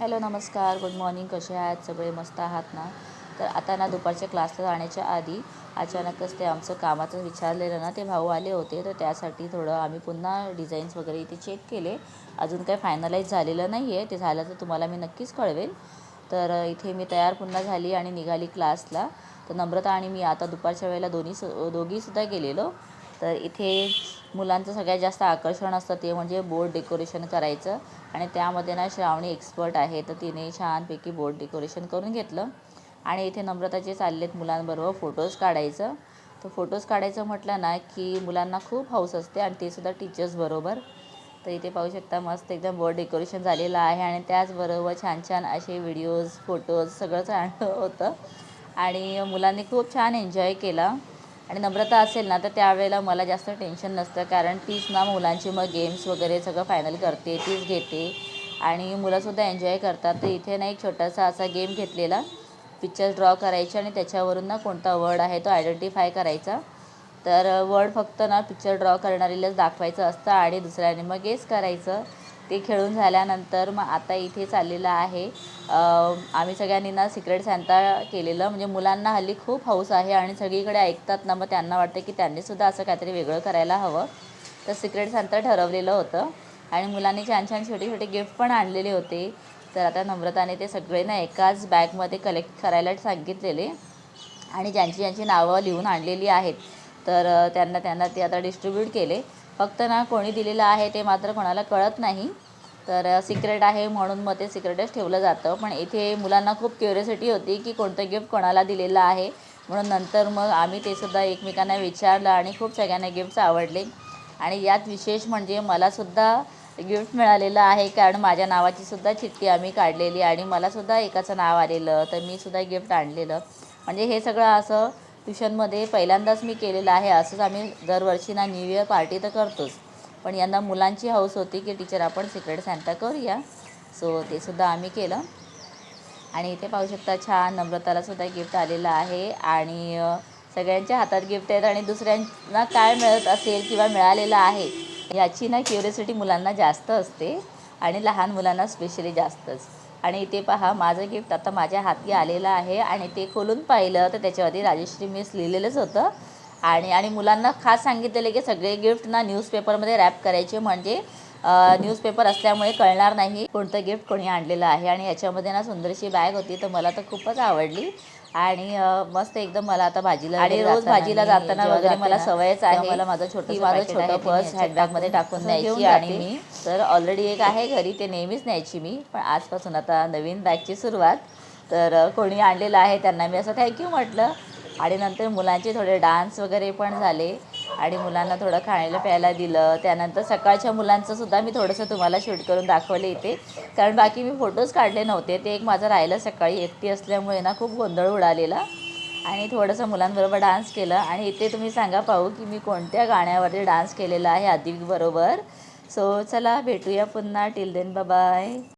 Hello नमस्कार. Good morning. कसे आहात? सगळे मस्त आहात ना? तर आता ना दुपारच्या क्लासला जाण्याच्या आधी अचानकच ते आमचं कामाचं विचारलेलं ना ते भाऊ आले होते. तर त्यासाठी थोडं आम्ही पुन्हा डिझाईन्स वगैरे इथे चेक केले. अजून काही फायनलाईज झालेलं नाही आहे ते झालं तर तुम्हाला मी नक्कीच कळवेल. तर इथे मी तयार पुन्हा झाली आणि निघाली क्लासला. तर नम्रता आणि मी आता दुपारच्या वेळेला दोन्ही दोघीसुद्धा गेलेलो. तर इथे मुलांचं सगळ्यात जास्त आकर्षण असतं ते म्हणजे बोर्ड डेकोरेशन करायचं. आणि त्यामध्ये ना श्रावणी एक्सपर्ट आहे तर तिने छानपैकी बोर्ड डेकोरेशन करून घेतलं. आणि इथे नम्रताचे चाललेत मुलांबरोबर फोटोज काढायचं. तर फोटोज काढायचं म्हटलं ना की मुलांना खूप हौस असते आणि ते सुद्धा टीचर्सबरोबर तर इथे पाहू शकता मस्त एकदम बोर्ड डेकोरेशन झालेलं आहे आणि त्याचबरोबर छान छान असे व्हिडिओज फोटोज सगळं आणलं होतं. आणि मुलांनी खूप छान एन्जॉय केला. आणि नम्रता असेल ना तर त्यावेळेला मला जास्त टेन्शन नसतं. कारण तीच ना मुलांची मग गेम्स वगैरे सगळं फायनल करते तीच घेते. आणि मुलंसुद्धा एन्जॉय करतात. तर इथे ना एक छोटासा असा गेम घेतलेला. पिक्चर ड्रॉ करायचे आणि त्याच्यावरून ना कोणता वर्ड आहे तो आयडेंटिफाय करायचा. तर वर्ड फक्त ना पिक्चर ड्रॉ करणारीलाच दाखवायचं असतं आणि दुसऱ्याने मग गेस करायचं. ते खेळून झाल्यानंतर मग आता इथे चाललेलं आहे. आम्ही सगळ्यांनी ना सिक्रेट सॅन्ता केलेलं. म्हणजे मुलांना हल्ली खूप हौस आहे आणि सगळीकडे ऐकतात ना मग त्यांना वाटतं की त्यांनीसुद्धा असं काहीतरी वेगळं करायला हवं. तर सिक्रेट सॅन्ता ठरवलेलं होतं. आणि मुलांनी छान छान छोटे छोटे गिफ्ट पण आणलेले होते. तर आता नम्रताने ते सगळे ना एकाच बॅगमध्ये कलेक्ट करायला सांगितलेले. आणि ज्यांची ज्यांची नावं लिहून आणलेली आहेत तर त्यांना त्यांना ते आता डिस्ट्रीब्यूट केले. फक्त ना कोणी दिलेलं आहे ते मात्र कोणाला कळत नाही. तर सिक्रेट आहे म्हणून मग ते सिक्रेटच ठेवलं जातं. पण इथे मुलांना खूप क्युरियोसिटी होती की कोणतं गिफ्ट कोणाला दिलेलं आहे. म्हणून नंतर मग आम्ही ते सुद्धा एकमेकांना विचारलं आणि खूप सगळ्यांना गिफ्ट्स आवडले. आणि यात विशेष म्हणजे मलासुद्धा गिफ्ट मिळालेलं आहे कारण माझ्या नावाची सुद्धा चिठ्ठी आम्ही काढलेली आणि मलासुद्धा एकाचं नाव आलेलं. तर मी सुद्धा गिफ्ट आणलेलं. म्हणजे हे सगळं असं ट्युशनमध्ये पहिल्यांदाच मी केलेलं आहे असंच आम्ही दरवर्षी ना न्यू इयर पार्टी तर करतोच. पण यंदा मुलांची हौस होती की टीचर आपण सिक्रेट सॅन्टा करूया. सो ते सुद्धा आम्ही केलं. आणि इथे पाहू शकता छान नम्रतालासुद्धा गिफ्ट आलेलं आहे. आणि सगळ्यांच्या हातात गिफ्ट आहेत आणि दुसऱ्यांना काय मिळत असेल किंवा मिळालेलं आहे याची ना क्युरिसिटी मुलांना जास्त असते आणि लहान मुलांना स्पेशली जास्तच. आणि इथे पहा माझं गिफ्ट आता माझ्या हाती आलेलं आहे आणि ते खोलून पाहिलं तर त्याच्यावरती राजेश्री मिस लिहिलेलंच होतं. आणि आणि मुलांना खास सांगितलेलं की सगळे गिफ्ट ना न्यूजपेपरमध्ये रॅप करायचे. म्हणजे न्यूजपेपर असल्यामुळे कळणार नाही कोणतं गिफ्ट कोणी आणलेलं आहे. आणि याच्यामध्ये ना सुंदरशी बॅग होती तर मला तर खूपच आवडली. आणि मस्त एकदम मला आता भाजीला आणि रोज भाजीला जाताना वगैरे मला सवयच आहे मला माझं छोटं माझं छोटं पर्स हँडबॅगमध्ये टाकून न्यायची आणि मी तर ऑलरेडी एक आहे घरी ते नेहमीच न्यायची मी पण आजपासून आता नवीन बॅगची सुरुवात. तर कोणी आणलेलं आहे त्यांना मी असं थँक्यू म्हटलं. आणि नंतर मुलांचे थोडे डान्स वगैरे पण झाले. आणि मुलांना थोडं खायला प्यायला दिलं. त्यानंतर सकाळच्या मुलांचं सुद्धा मी थोडंसं तुम्हाला शूट करून दाखवले इथे. कारण बाकी मी फोटोज काढले नव्हते. ते एक माझं राहिलं सकाळी. एकटी असल्यामुळे ना खूप गोंधळ उडालेला. आणि थोडंसं मुलांबरोबर डान्स केलं. आणि इथे तुम्ही सांगा पाहू की मी कोणत्या गाण्यावरती डान्स केलेला आहे बरोबर. सो चला भेटूया पुन्हा. Till then bye